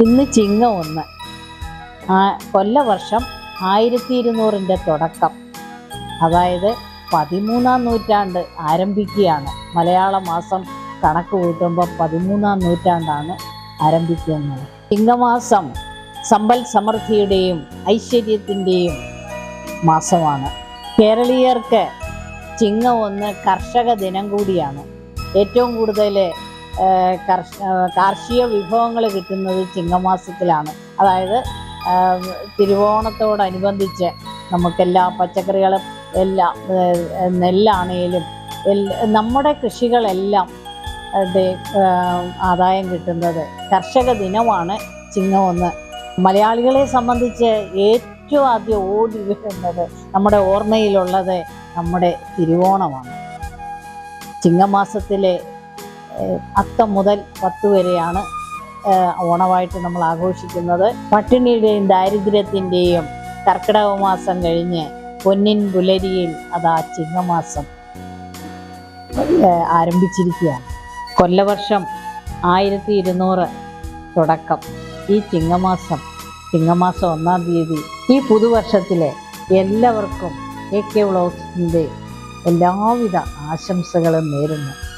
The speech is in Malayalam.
ഇന്ന് ചിങ്ങ ഒന്ന്. കൊല്ലവർഷം ആയിരത്തി ഇരുന്നൂറിന്റെ തുടക്കം. അതായത് പതിമൂന്നാം നൂറ്റാണ്ട് ആരംഭിക്കുകയാണ്. മലയാള മാസം കണക്ക് കൂട്ടുമ്പോൾ പതിമൂന്നാം നൂറ്റാണ്ടാണ് ആരംഭിക്കുന്നത്. ചിങ്ങമാസം സമ്പൽ സമൃദ്ധിയുടെയും ഐശ്വര്യത്തിന്റെയും മാസമാണ്. കേരളീയർക്ക് ചിങ്ങ ഒന്ന് കർഷക ദിനം കൂടിയാണ്. ഏറ്റവും കൂടുതൽ കാർഷിക വിഭവങ്ങൾ കിട്ടുന്നത് ചിങ്ങമാസത്തിലാണ്. അതായത് തിരുവോണത്തോടനുബന്ധിച്ച് നമുക്കെല്ലാ പച്ചക്കറികളും എല്ലാം നെല്ലാണേലും നമ്മുടെ കൃഷികളെല്ലാം ആദായം കിട്ടുന്നത് കർഷക ദിനമാണ് ചിങ്ങം ഒന്ന് മലയാളികളെ സംബന്ധിച്ച് ഏറ്റവും ആദ്യം ഓടി വരുന്നത് നമ്മുടെ ഓർമ്മയിലുള്ളത് നമ്മുടെ തിരുവോണമാണ്. ചിങ്ങമാസത്തിലെ അത്തം മുതൽ പത്ത് വരെയാണ് ഓണമായിട്ട് നമ്മൾ ആഘോഷിക്കുന്നത്. പട്ടിണിയുടെയും ദാരിദ്ര്യത്തിന്റെയും കർക്കിടക മാസം കഴിഞ്ഞ് പൊന്നിൻ പുലരിയിൽ അതാ ചിങ്ങമാസം ആരംഭിച്ചിരിക്കുകയാണ്. കൊല്ലവർഷം ആയിരത്തി ഇരുന്നൂറ് തുടക്കം. ഈ ചിങ്ങമാസം ചിങ്ങമാസം ഒന്നാം തീയതി ഈ പുതുവർഷത്തിലെ എല്ലാവർക്കും എ കെ വ്ളോഗ്സിന്റെ എല്ലാവിധ ആശംസകളും നേരുന്നു.